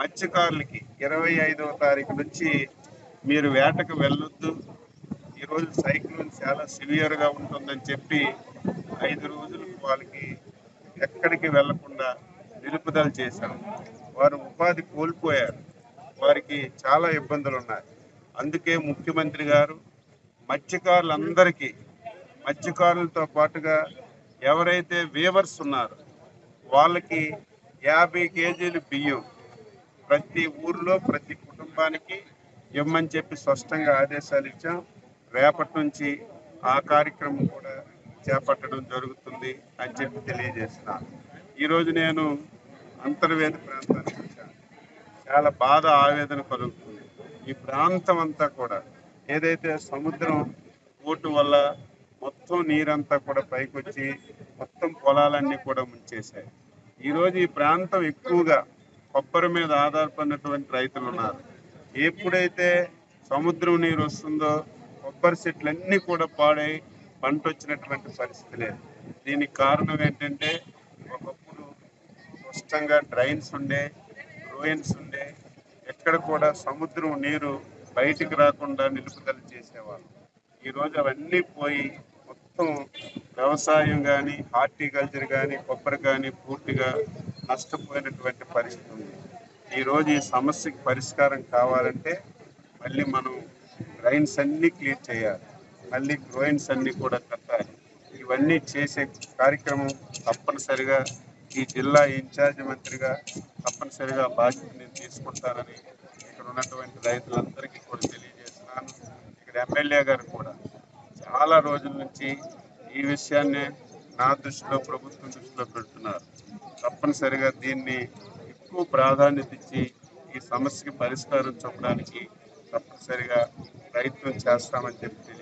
మత్స్యకారులకి ఇరవై ఐదవ తారీఖు నుంచి మీరు వేటకు వెళ్ళొద్దు. ఈరోజు సైక్లోన్ చాలా సివియర్గా ఉంటుందని చెప్పి ఐదు రోజులు వాళ్ళకి ఎక్కడికి వెళ్ళకుండా నిలుపుదల చేశాం వారు ఉపాధి కోల్పోయారు. వారికి చాలా ఇబ్బందులు ఉన్నాయి అందుకే ముఖ్యమంత్రి గారు మత్స్యకారులందరికీ మత్స్యకారులతో పాటుగా ఎవరైతే వేవర్స్ ఉన్నారో వాళ్ళకి యాభై కేజీలు బియ్యం ప్రతి ఊర్లో ప్రతి కుటుంబానికి ఇవ్వమని చెప్పి స్పష్టంగా ఆదేశాలు ఇచ్చాం. రేపటి నుంచి ఆ కార్యక్రమం కూడా చేపట్టడం జరుగుతుంది అని చెప్పి తెలియజేస్తున్నాను. ఈరోజు నేను అంతర్వేద ప్రాంతానికి వచ్చాను. చాలా బాధ ఆవేదన కలుగుతుంది. ఈ ప్రాంతం అంతా కూడా ఏదైతే సముద్రం ఓటు వల్ల మొత్తం నీరంతా కూడా పైకొచ్చి మొత్తం పొలాలన్నీ కూడా ముంచేశాయి. ఈరోజు ఈ ప్రాంతం ఎక్కువగా కొబ్బరి మీద ఆధారపడినటువంటి రైతులు ఉన్నారు. ఎప్పుడైతే సముద్రం నీరు వస్తుందో కొబ్బరి చెట్లన్నీ కూడా పాడై పంట వచ్చినటువంటి పరిస్థితి లేదు. దీనికి కారణం ఏంటంటే ఒకప్పుడు స్పష్టంగా డ్రైన్స్ ఉండే రోయిన్స్ ఉండే ఎక్కడ కూడా సముద్రం నీరు బయటికి రాకుండా నిలుపుదల చేసేవాళ్ళు ఈరోజు అవన్నీ పోయి మొత్తం వ్యవసాయం కానీ హార్టికల్చర్ కానీ కొబ్బరి కానీ పూర్తిగా నష్టపోయినటువంటి పరిస్థితి ఉంది. ఈరోజు ఈ సమస్యకి పరిష్కారం కావాలంటే మళ్ళీ మనం డ్రైన్స్ అన్నీ క్లియర్ చేయాలి. మళ్ళీ గ్రోయిన్స్ అన్నీ కూడా కట్టాలి. ఇవన్నీ చేసే కార్యక్రమం తప్పనిసరిగా ఈ జిల్లా ఇన్ఛార్జ్ మంత్రిగా తప్పనిసరిగా బాధ్యత నేను తీసుకుంటానని ఇక్కడ ఉన్నటువంటి రైతులందరికీ కూడా తెలియజేస్తున్నాను. ఇక్కడ ఎమ్మెల్యే గారు కూడా చాలా రోజుల నుంచి ఈ విషయాన్ని నా దృష్టిలో ప్రభుత్వం దృష్టిలో పెడుతున్నారు. తప్పనిసరిగా దీన్ని ఎక్కువ ప్రాధాన్యత ఇచ్చి ఈ సమస్యకి పరిష్కారం చూపడానికి తప్పనిసరిగా ప్రయత్నం చేస్తామని చెప్పి